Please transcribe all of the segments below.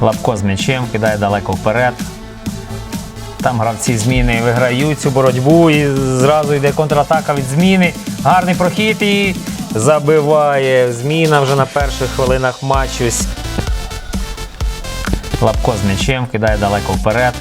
Лапко з м'ячем кидає далеко вперед. Там гравці зміни виграють цю боротьбу і зразу йде контратака від зміни. Гарний прохід і забиває. Зміна вже на перших хвилинах матчу. Лапко з м'ячем кидає далеко вперед.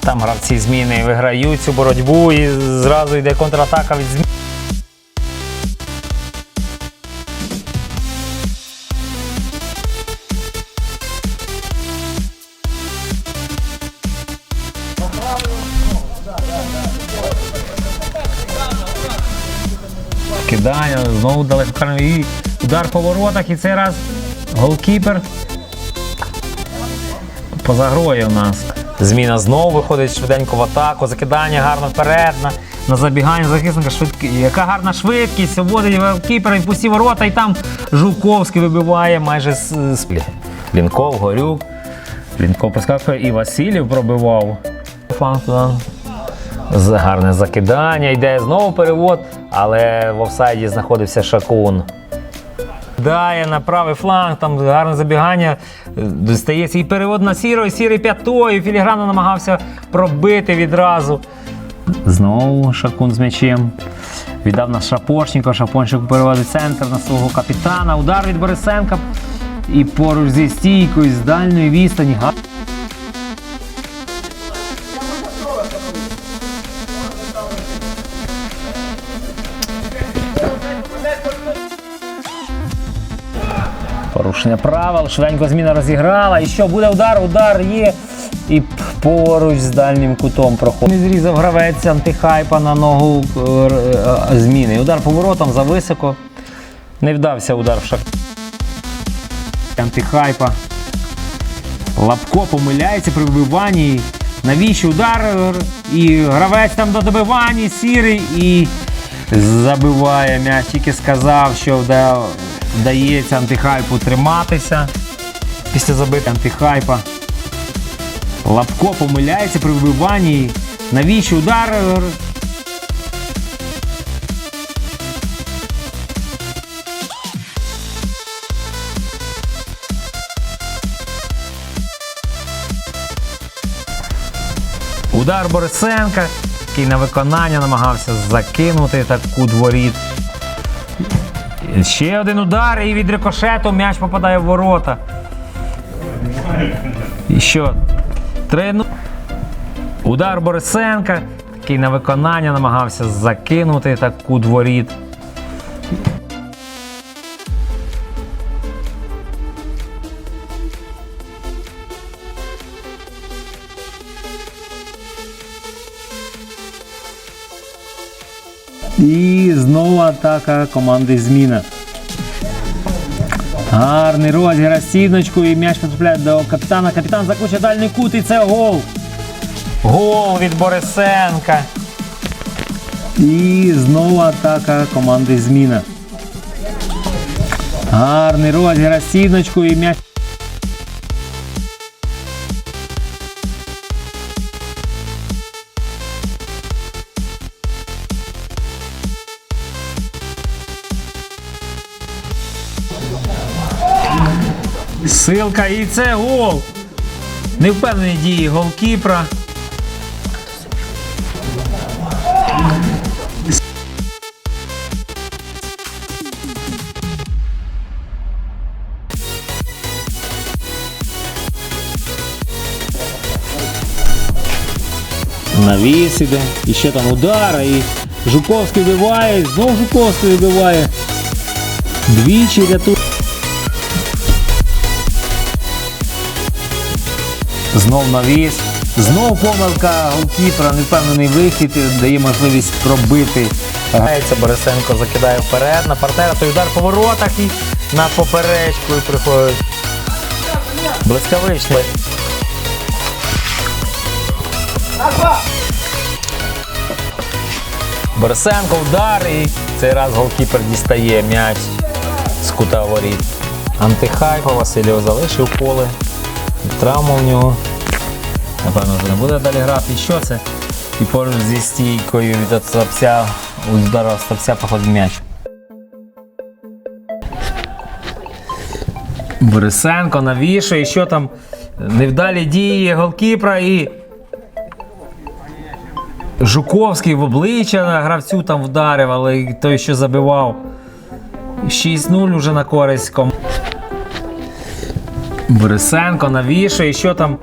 Там гравці зміни виграють цю боротьбу і зразу йде контратака від зміни. Знову далеко і удар по воротах, і цей раз голкіпер поза грою у нас. Зміна знову виходить швиденько в атаку, закидання гарно вперед, на, на забігання захисника. Швидкі. Яка гарна швидкість, вводить голкіпера і пусті ворота, і там Жуковський вибиває майже з, з... Лінков, Горюк. Лінков проскакує і Васильєв пробивав. Гарне закидання, йде знову перевод, але в офсайді знаходився Шакун. Дає на правий фланг, там гарне забігання. Достається і перевод на сіро, і сірий п'ятою. Філіграно намагався пробити відразу. Знову Шакун з м'ячем. Віддав на Шапошнікова. Шапончик переводить центр на свого капітана. Удар від Борисенка. І поруч зі стійкою з дальньої відстані. Порушення правил, швиденько зміна розіграла. І що, буде удар, удар є. І поруч з дальнім кутом проходить. Не зрізав гравець антихайпа на ногу е, е, зміни. Удар поворотом зависоко. Не вдався удар в шак. Антихайпа. Лапко помиляється при вибиванні. Навіщо удар? І гравець там до добивання, сірий і забиває м'яч. Тільки сказав, що вда- вдається антихайпу триматися. Після забити антихайпа. Лапко помиляється при вибиванні. Навіщо удар? Удар Борисенка, який на виконання намагався закинути таку дворіт. Ще один удар і від рикошету м'яч попадає в ворота. І що? Три... Удар Борисенка, який на виконання намагався закинути таку дворіт. І знову атака команди Зміна. Гарний розіграш сітночку і м'яч потрапляє до капітана. Капітан закручує дальній кут і це гол. Гол від Борисенка. І знову атака команди Зміна. Гарний розіграш сітночку і м'яч. Силка і це гол. Невпевнені дії голкіпра. Навіс іде. І ще там удар. І Жуковський вибиває. Знов Жуковський вибиває. Двічі рятує. Знов навіс. Знов помилка голкіпера, невпевнений вихід і дає можливість пробити. Гається Борисенко закидає вперед на партнера, той удар по воротах і на поперечку і приходить. Блискавичний. Борисенко удар і цей раз голкіпер дістає м'яч з кута воріт. Антихайпа Васильєв залишив поле. Травма в нього. Напевно, вже не буде далі грати. Що це? І поруч зі стійкою від Остапця, удара Остапця походить м'яч. Борисенко навішує, що там невдалі дії голкіпра і Жуковський в обличчя гравцю там вдарив, але той, що забивав. 6-0 уже на користь. Борисенко навішує, що там.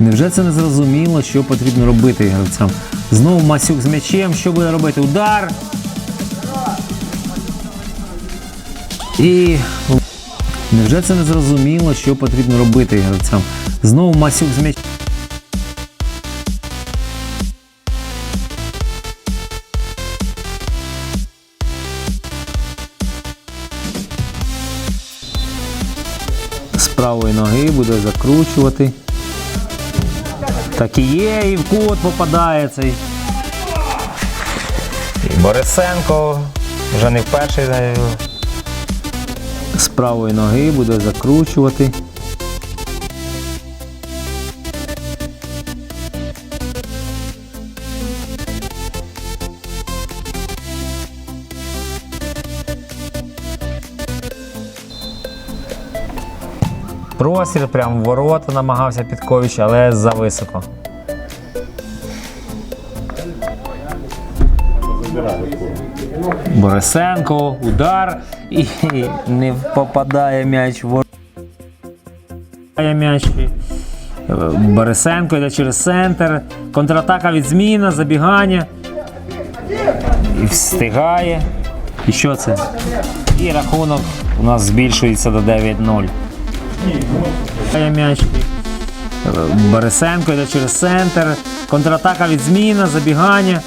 Невже це не зрозуміло, що потрібно робити гравцям? Знову Масюк з м'ячем, що буде робити? Удар. І невже це не зрозуміло, що потрібно робити гравцям? Знову Масюк з м'ячем. З правої ноги буде закручувати. Так і є, і в кут попадає цей. І Борисенко вже не вперше е, з правої ноги буде закручувати. Простір прямо в ворота намагався Підкович, але зависоко. Борисенко, удар і не попадає м'яч в. М'яч. Борисенко йде через центр. Контратака від зміна, забігання. І встигає. І що це? І рахунок у нас збільшується до 9-0. М'яч. Борисенко йде через центр. Контратака від зміна, забігання.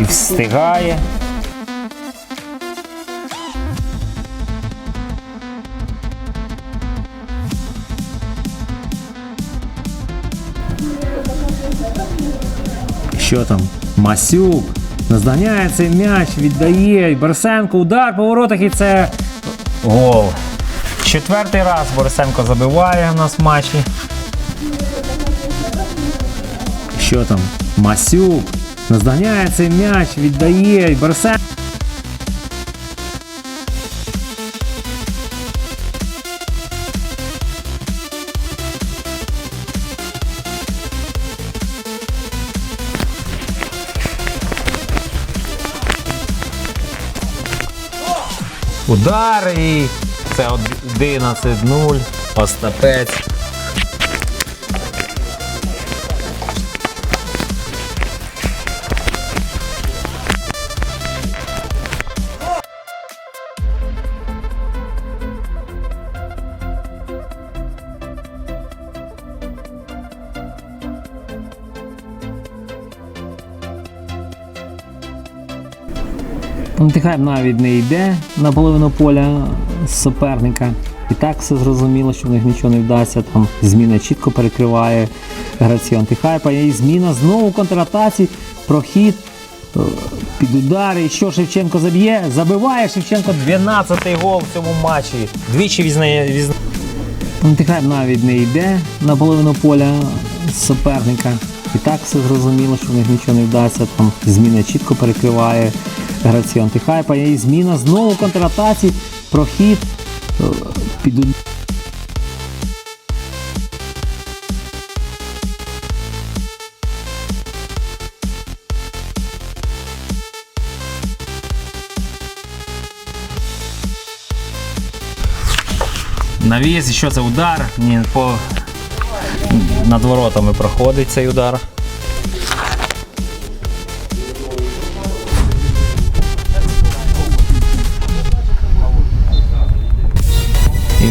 І встигає. Що там? Масюк. Наздоганяє цей м'яч, віддає. Борисенко, удар по воротах і це гол. Четвертий раз Борисенко забиває у нас в матчі. Що там? Масюк. Наздоганяє цей м'яч, віддає. Борисенко. Удар і це 11-0. Остапець. Нехай навіть не йде на половину поля суперника. І так все зрозуміло, що в них нічого не вдасться. Там зміна чітко перекриває гравців антихайпа. І зміна знову в контратаці, прохід е, під удари. І що Шевченко заб'є? Забиває Шевченко 12-й гол в цьому матчі. Двічі візнає. візна- Нехай навіть не йде на половину поля суперника. І так все зрозуміло, що в них нічого не вдасться. Там зміна чітко перекриває гравців антихайпа. І зміна знову в контратаці, прохід під удари. Навіс, що це удар? Ні, по... Над воротами проходить цей удар.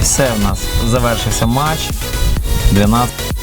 Все в нас. Завершився матч. 12.